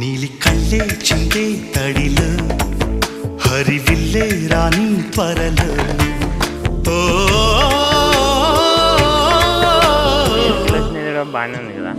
నీలి కళ్ళే చిందే తడిలో హరివిల్లే రాణి త్వరలో ఓ బాగానే ఉంది కదా.